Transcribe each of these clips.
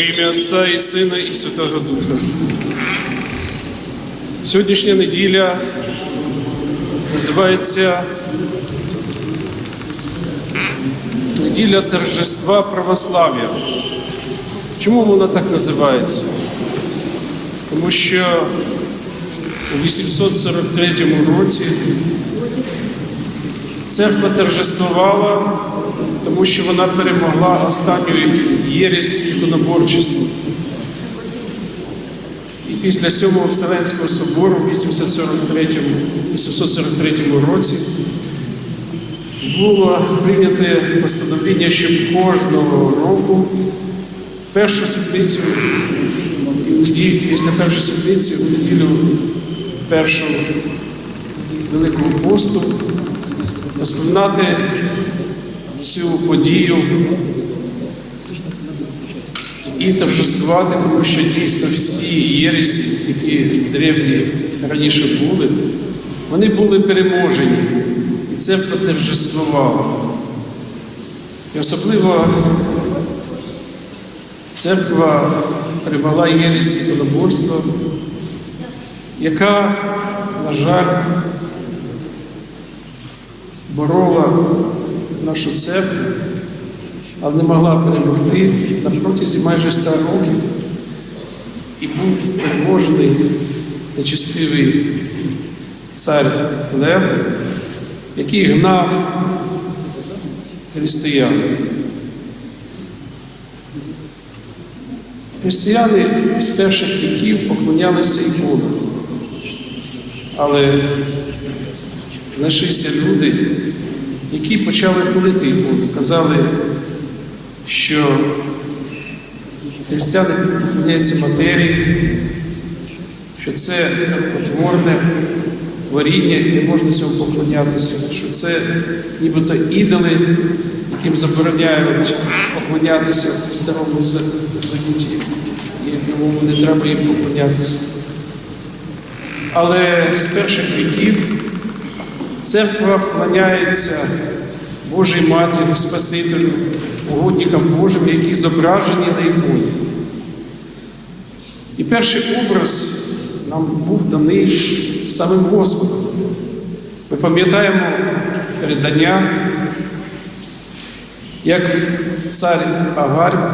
Во ім'я Отця і Сина, і Святого Духа. Сьогоднішня неділя називається неділя торжества православ'я. Чому вона так називається? Тому що у 843 році церква торжествувала, тому що вона перемогла останню єресь іконоборчества. І після Сьомого Вселенського собору в 843, 843 році було прийнято постановлення, щоб кожного року першу неділю- після першої седмиці, у неділю першого Великого посту, розповідати цю подію і торжествувати, тому що дійсно всі єресі, які древні раніше були, вони були переможені, і церква торжествувала. І особливо церква перемогла єресь іконоборства, яка, на жаль, борола нашу церкву, але не могла перемогти на протязі майже ста років і був переможений нечестивий цар Лев, який гнав християн. Християни з перших віків поклонялися іконам, але знайшлися люди, які почали хвалити ікону, казали, що християни поклоняються матерії, що це потворне творіння, і не можна цьому поклонятися, що це нібито ідоли, яким забороняють поклонятися у старому За- завіті, і йому не треба їм поклонятися. Але з перших віків церква вклоняється Божій Матері, Спасителю, угодникам Божим, які зображені на іконі. І перший образ нам був даний самим Господом. Ми пам'ятаємо передання, як цар Агарь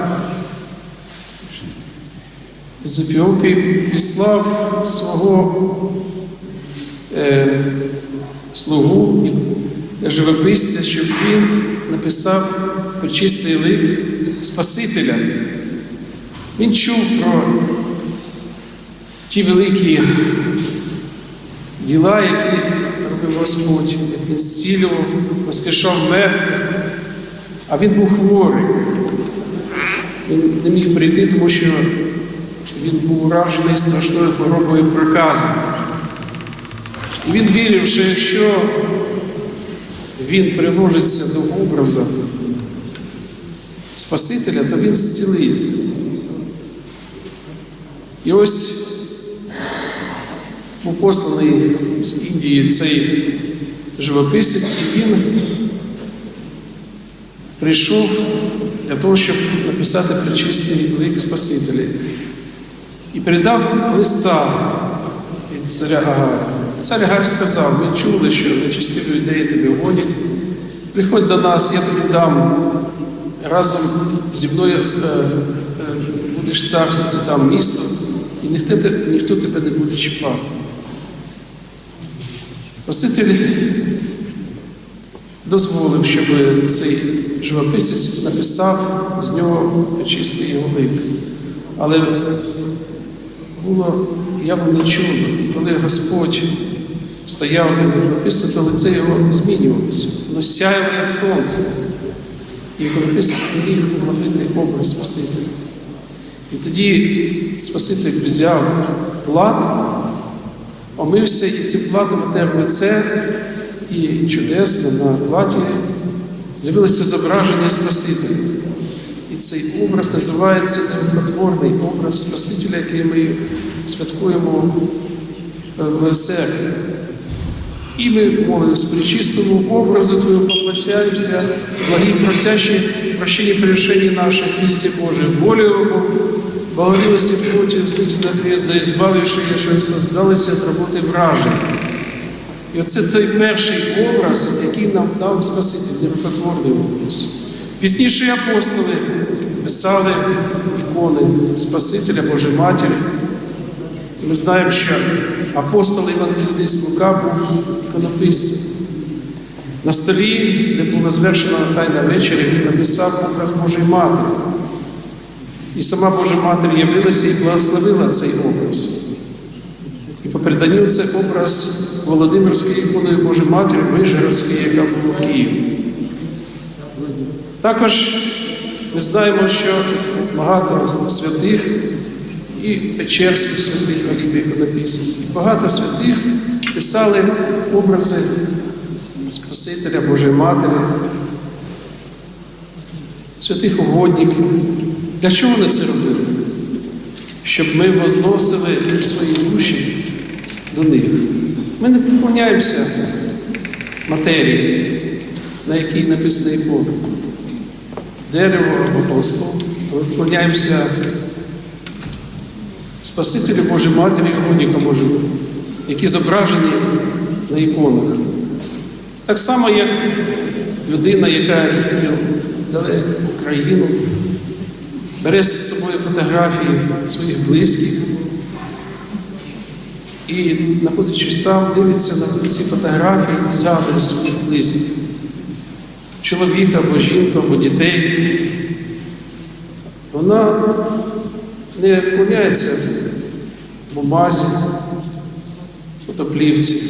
з Ефіопії післав свого е, слугу і живописця, щоб він написав причистий лик Спасителя. Він чув про ті великі діла, які робив Господь, як він зцілював, воскрешав мертвих, а він був хворий. Він не міг прийти, тому що він був уражений страшною хворобою проказу. Він вірив, що якщо він приложиться до образу Спасителя, то він зцілиться. І ось був посланий з Індії цей живописець, і він прийшов для того, щоб написати причистий лик Спасителя. І передав листа від царя Агаря. Цар Агарь сказав, ми чули, що нечестиві ідеї тебе гонять. Приходь до нас, я тобі дам разом зі мною е, е, будеш царствувати там місто, і ніхто, ніхто тебе не буде чіпати. Спаситель дозволив, щоб цей живописець написав з нього чистий його лик. Але було явно чудо, і коли Господь стояв і живопису, то лице його змінювалося. Воно сяяло, як сонце. І живописець не міг уловити образ Спасителя. І тоді Спаситель взяв плат, омився і цим платом отер лице, і чудесно на платі з'явилося зображення Спасителя. І цей образ називається непотворний образ Спасителя, який ми святкуємо в серпні. І ми молимось причистому образу Твоему поклоняемся, благим просящим прощения прегрешений наших, Христе Божий, волю Его, Боголюбився плоти, взыти на крест, да избавивши, що создалися від роботи вражень. І оце той перший образ, який нам дав Спаситель, нерукотворний образ. Пізніше апостоли писали ікони Спасителя Божої Матері. І ми знаємо, що апостол Євангеліст Лука був іконописцем. На столі, де була звершена тайна вечеря, він написав образ Божої Матері. І сама Божа Матір явилася і благословила цей образ. І по переданню це образ Володимирської ікони Божої Матері Вижгородської, яка була в Києві. Також ми знаємо, що багато святих і Печерських святих великих іконописців, і багато святих писали образи Спасителя Божої Матері, святих угодників. Для чого вони це робили? Щоб ми возносили свої душі до них. Ми не поклоняємося матерії, на якій написана ікона. Дерево або холсту. Ми вклоняємося Спасителю Божій Матері угодника Божого, які зображені на іконах. Так само, як людина, яка їде далеко Україну, бере з собою фотографії своїх близьких і, знаходячись там, дивиться на ці фотографії і згадує своїх близьких, чоловіка або жінку, або дітей. Вона не вклоняється в бумазі, фотоплівці,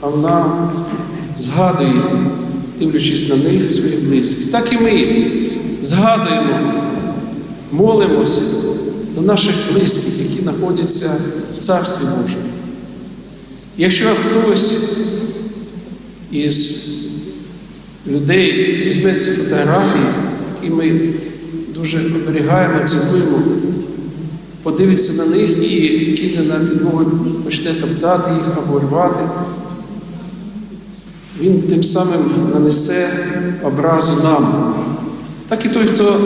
а вона згадує, дивлячись на них, своїх близьких. Так і ми згадуємо, молимося до наших близьких, які знаходяться в Царстві Божому. Якщо хтось із людей візьме ці фотографії, які ми дуже оберігаємо, цінуємо, подивиться на них і кине на підлогу, почне топтати їх або рвати, він тим самим нанесе образу нам. Так і той, хто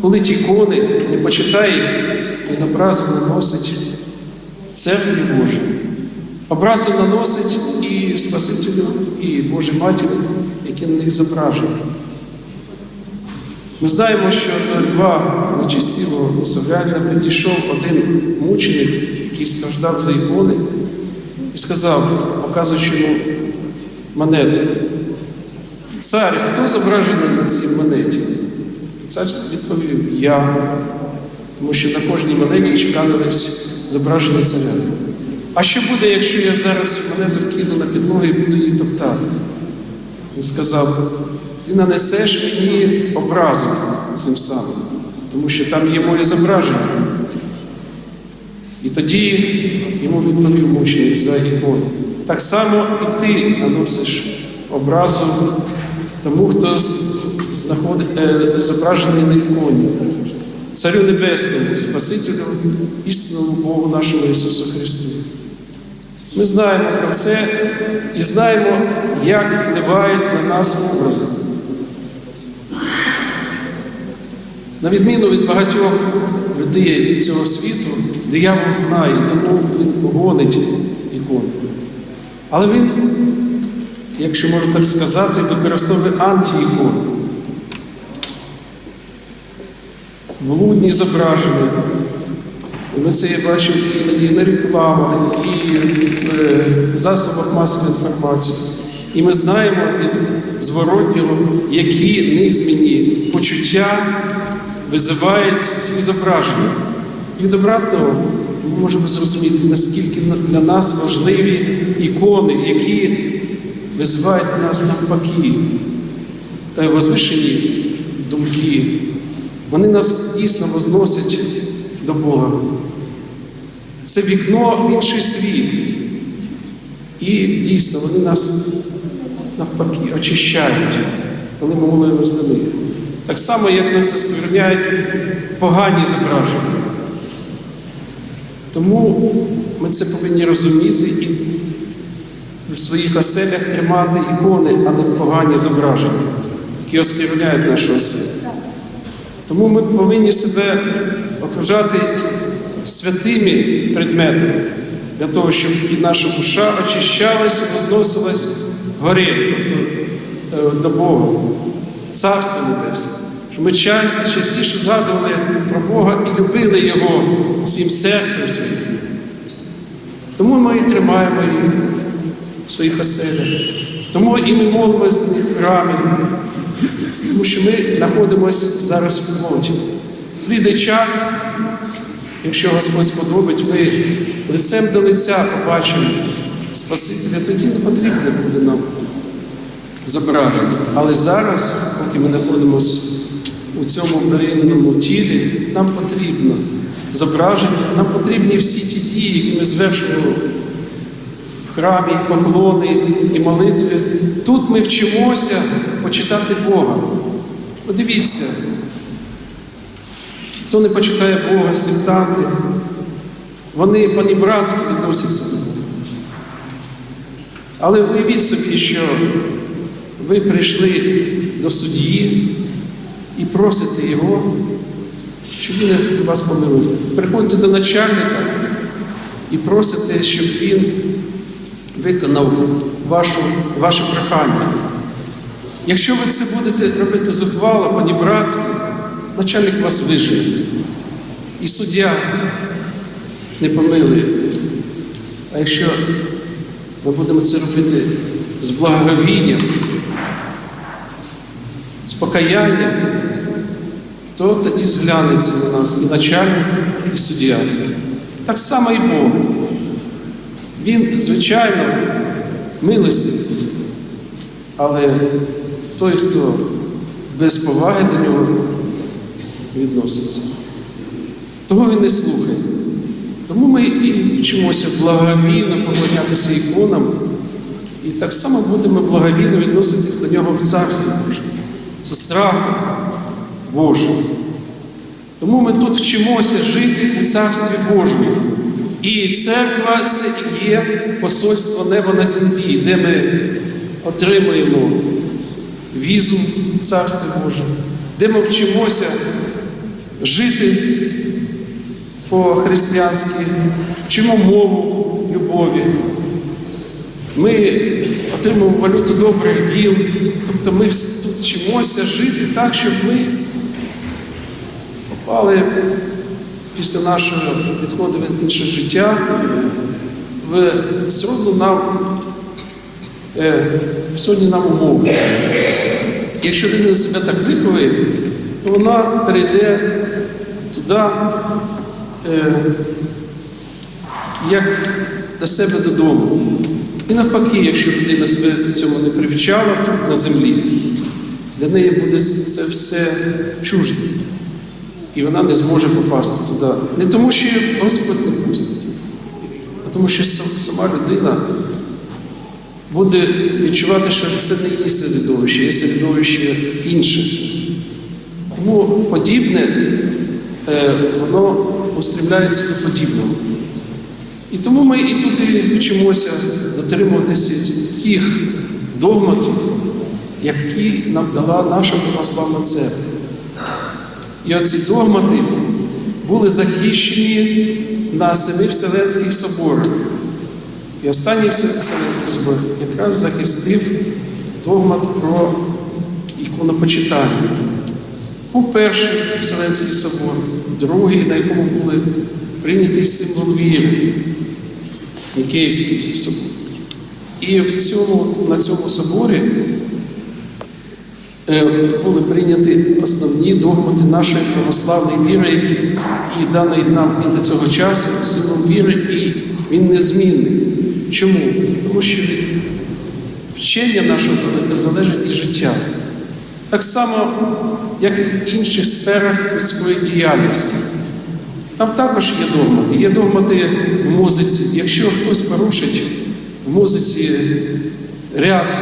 палить ікони, не почитає їх, він образу наносить церкві Божій. Образу наносить і Спасителю, і Божій які на них зображені. Ми знаємо, що до Льва нечистивого Несоврянина підійшов один мученик, який страждав за ікони, і сказав, показуючи йому монету, цар, хто зображений на цій монеті? І цар відповів Я, тому що на кожній монеті чекалились зображення царя. А що буде, якщо я зараз цю монету кину на підлогу і буду її топтати? Він сказав, ти нанесеш мені образу цим самим, тому що там є моє зображення. І тоді йому відповів мученик за ікону. Так само і ти наносиш образу тому, хто знаходить, е, зображений на іконі, Царю Небесному, Спасителю, істинному Богу нашому Ісусу Христу. Ми знаємо про це і знаємо, як впливають на нас образи. На відміну від багатьох людей від цього світу, диявол знає, тому він гонить ікони. Але він, якщо можна так сказати, використовує антиікони. Блудні зображення. Ми це бачимо іноді на рекламах, і в е, засобах масової інформації. І ми знаємо від зворотнього, які низмінні почуття визивають ці зображення. І від ми можемо зрозуміти, наскільки для нас важливі ікони, які визивають нас навпаки та возвишені думки. Вони нас дійсно возносять до Бога. Це вікно в інший світ. І дійсно вони нас навпаки очищають, коли ми молимось до них. Так само, як нас оскверняють погані зображення. Тому ми це повинні розуміти і в своїх оселях тримати ікони, а не погані зображення, які оскверняють нашу оселю. Тому ми повинні себе окружати святими предметами для того, щоб і наша душа очищалась возносилась горі, тобто е, до Бога, Царство Небесне. Щоб ми ча- частіше згадували про Бога і любили Його всім серцем своїм. Тому ми і тримаємо їх в своїх оселях. Тому і ми молимося з них в храмі, тому що ми знаходимося зараз в плоті. Прийде час, якщо Господь сподобить, ми лицем до лиця побачимо Спасителя, тоді не потрібне буде нам зображення. Але зараз, поки ми знаходимося у цьому беринному тілі, нам потрібно зображення, нам потрібні всі ті дії, які ми звершуємо в храмі, і поклони і молитви. Тут ми вчимося почитати Бога. Подивіться, хто не почитає Бога, сектанти, вони панібратськи відносяться. Але уявіть собі, що ви прийшли до судді і просите його, щоб він вас помилував. Приходите до начальника і просите, щоб він виконав вашу, ваше прохання. Якщо ви це будете робити зухвало, панібратськи, начальник вас вижене. І суддя не помилує. А якщо ми будемо це робити з благоговінням, з покаянням, то тоді зглянеться на нас і начальник, і суддя. Так само і Бог. Він, звичайно, милостивий, але той, хто без поваги до нього відноситься, того він не слухає. Тому ми і вчимося благовійно поклонятися іконам, і так само будемо благовійно відноситись до нього в Царстві Боже, зі страхом Божим. Тому ми тут вчимося жити у Царстві Божому. І церква це і є посольство неба на землі, де ми отримуємо візу в Царстві Боже, де ми вчимося жити по-християнськи, вчимо мову любові. Ми отримуємо валюту добрих діл. Тобто ми тут вчимося жити так, щоб ми попали після нашого відходу в інше життя в сродну нам, е, в сродні нам умови. Якщо людина себе так виховує, то вона перейде туди, е, як до себе додому. І навпаки, якщо людина себе цьому не привчала тут на землі, для неї буде це все чуждо. І вона не зможе попасти туди. Не тому, що Господь не пустить, а тому, що сама людина буде відчувати, що це не її середовище, є середовище інше. Тому подібне, е, воно устремляється до подібного. І тому ми і тут і вчимося дотримуватися тих догматів, які нам дала наша православна церква. І оці догмати були захищені на семи Вселенських соборах. І останній Вселенський собор якраз захистив догмат про іконопочитання. Був перший Вселенський собор, другий, на якому були прийнятий символ віри, Нікейський собор. І в цьому, на цьому соборі е, були прийняті основні догмати нашої православної віри, які і даний нам і до цього часу символ віри, і він незмінний. Чому? Тому що від вчення нашого залежить і життя. Так само, як і в інших сферах людської діяльності. Там також є догмати. Є догмати в музиці. Якщо хтось порушить в музиці ряд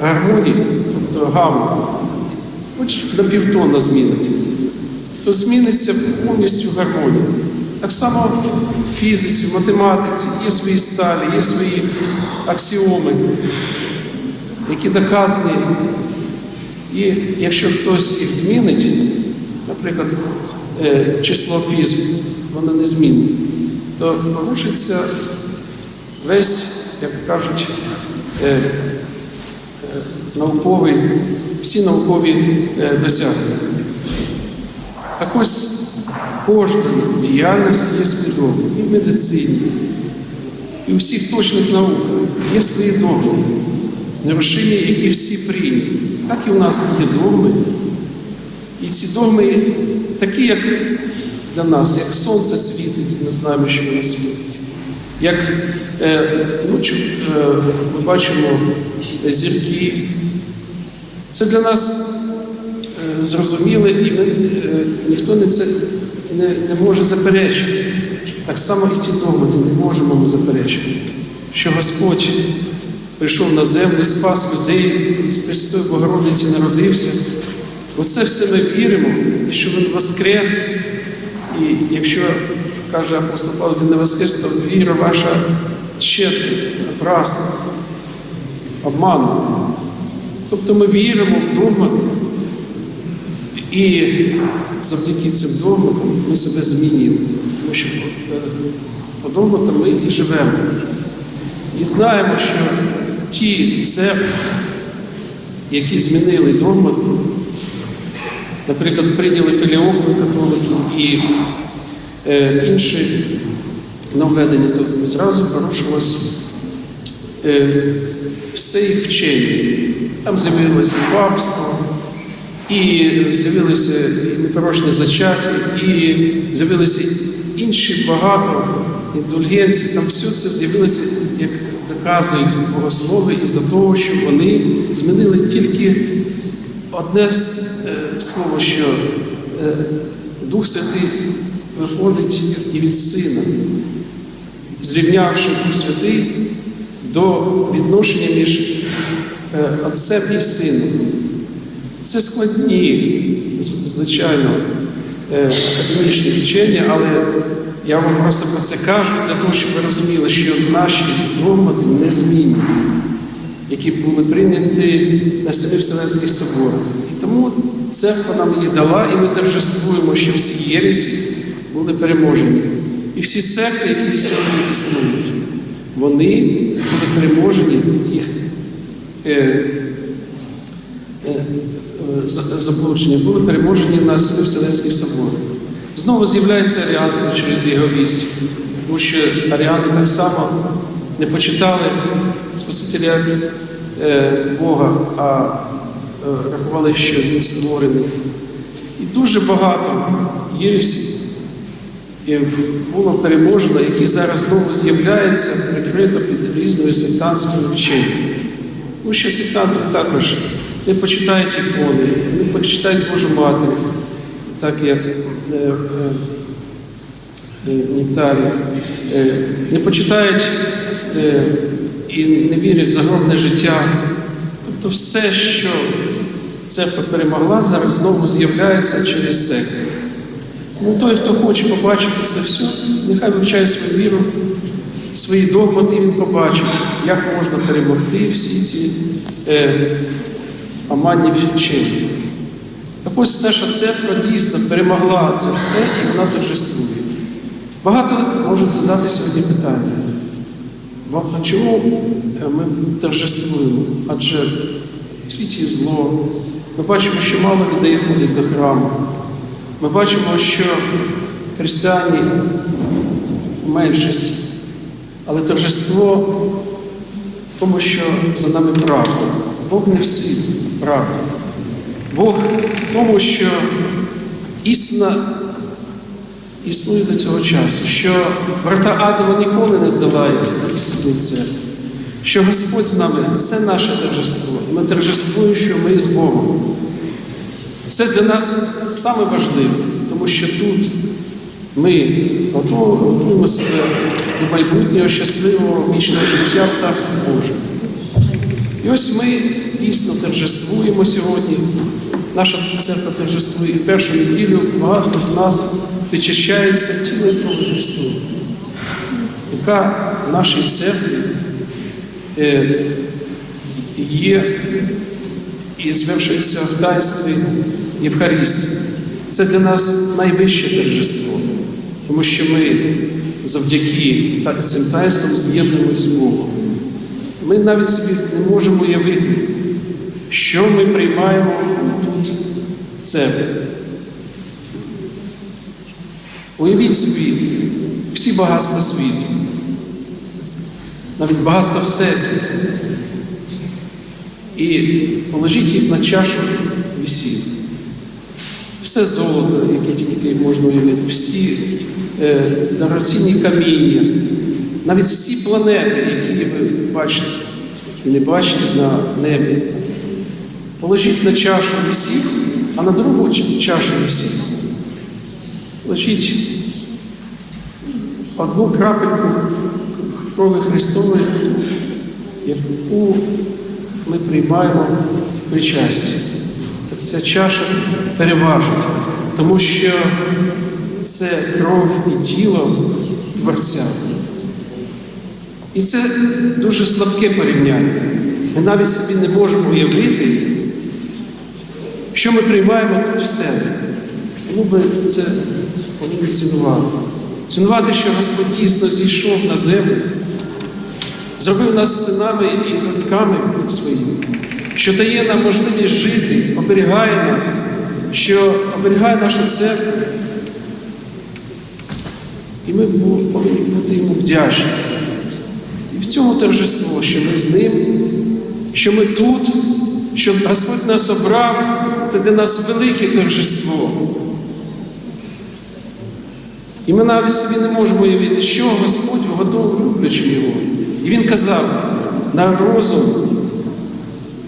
гармоній, тобто гаму, хоч на півтона змінить, то зміниться повністю гармонія. Так само в фізиці, в математиці є свої сталі, є свої аксіоми, які доказані. І якщо хтось їх змінить, наприклад, число пізм, воно незмінне, то порушиться весь, як кажуть, е, е, науковий, всі наукові е, досягнення. Так ось кожної діяльності є свій догми. І в медицині, і у всіх точних науках є свої догми, нерушимі, які всі прийняті. Так і у нас є догми. І ці догми такі, як для нас, як сонце світить, ми знаємо, що воно світить. Як е, ну, е, ми бачимо зірки. Це для нас е, зрозуміло, і ми, е, ніхто не це не, не може заперечити. Так само і ці догмати не можемо ми заперечити, що Господь прийшов на землю, спас людей, і з Пресвятої Богородиці народився. Оце все ми віримо, і що Він воскрес. І якщо каже апостол Павло, він не воскрес, то віра ваша тщетна, напрасна, обманена. Тобто ми віримо в догмати, і завдяки цим догматам ми себе змінили, тому що по догматам ми і живемо. І знаємо, що ті церкви, які змінили догмати, наприклад, прийняли філіовку католиків і е, інші нововведення, то зразу порушилось е, все їх вчення. Там з'явилося папство, і з'явилися і непорочні зачаття, і з'явилися інші багато індульгенцій. Там все це з'явилося, як доказують богослови, із-за того, що вони змінили тільки одне е, слово, що е, Дух Святий виходить і від Сина, зрівнявши Дух Святий до відношення між е, Отцем і Сином. Це складні, звичайно, е, академічні вчення, але я вам просто про це кажу для того, щоб ви розуміли, що наші догмати незмінні, які були прийняті на семи Вселенських соборах. І тому церква нам її дала, і ми торжествуємо, що всі єресі були переможені. І всі секти, які сьогодні існують, вони були переможені, їх е, е, за- заблудження були переможені на Семи Вселенських соборах. Знову з'являється аріанство через його вість, тому що аріани так само не почитали Спасителя як е, Бога, а е, рахували, що він створений. І дуже багато єресів було переможено, які зараз знову з'являються прикрито під різними сектантськими вченнями. Тому що сектанти також не почитають ікони, не почитають Божу Матір, так як е, е, е, Нектарій, е, не почитають і не вірять в загробне життя. Тобто все, що церква перемогла, зараз знову з'являється через секти. Ну, той, хто хоче побачити це все, нехай вивчає свою віру, свої догмати, і він побачить, як можна перемогти всі ці е, оманні вчення. Так ось наша церква дійсно перемогла це все і вона торжествує. Багато можуть задати сьогодні питання. А чому е, ми торжествуємо? Адже в світі зло. Ми бачимо, що мало людей ходять до храму. Ми бачимо, що християни меншість, але торжество в тому, що за нами правда. Бог не всі правда. Бог в тому, що істина існує до цього часу, що брата Адама ніколи не здолають істинної церкви, що Господь з нами це наше торжество. Ми торжествуємо, що ми з Богом. Це для нас саме важливе, тому що тут ми готуємо себе до майбутнього щасливого вічного життя в Царстві Божому. І ось ми дійсно торжествуємо сьогодні. Наша церква торжествує і першу неділю багато з нас вичищається тіло і Христу, яка в нашій церкві є і звершується в таїнстві Євхаристії. Це для нас найвище торжество, тому що ми завдяки цим таїнствам з'єднуємося з Богом. Ми навіть собі не можемо уявити, що ми приймаємо тут в церкві. Уявіть собі всі багатства світу, навіть багатства Всесвіту. І положіть їх на чашу весілля. Все золото, яке тільки можна уявити, всі е, дорогоцінні каміння, навіть всі планети, які ви бачите і не бачите на небі. Положіть на чашу весіль, а на другу чашу весіль. Положіть одну крапельку крові Христової, яку ми приймаємо причасті. Так ця чаша переважить, тому що це кров і тіло Творця. І це дуже слабке порівняння. Ми навіть собі не можемо уявити, що ми приймаємо тут в себе. Тому ми це повинні цінувати. Цінувати, що Господь дійсно зійшов на землю, зробив нас синами і доньками своїми, що дає нам можливість жити, оберігає нас, що оберігає нашу церкву. І ми повинні бути йому вдячні. І в цьому торжество, що ми з ним, що ми тут, що Господь нас обрав, це для нас велике торжество. І ми навіть собі не можемо уявити, що Господь готовий люблячим його. І він казав, на розум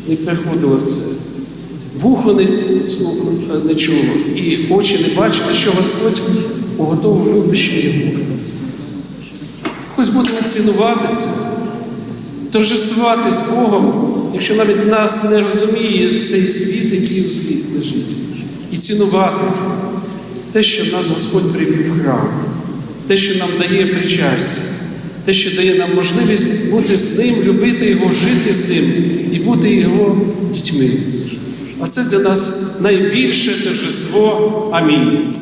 не приходило це, вухо не, слухало, не чуло, і очі не бачили, що Господь уготовив люблячим його. Хоч будемо цінувати це, торжествувати з Богом, якщо навіть нас не розуміє цей світ, який у світ лежить, і цінувати те, що нас Господь привів в храм, те, що нам дає причастя, те, що дає нам можливість бути з ним, любити його, жити з ним і бути його дітьми. А це для нас найбільше торжество. Амінь.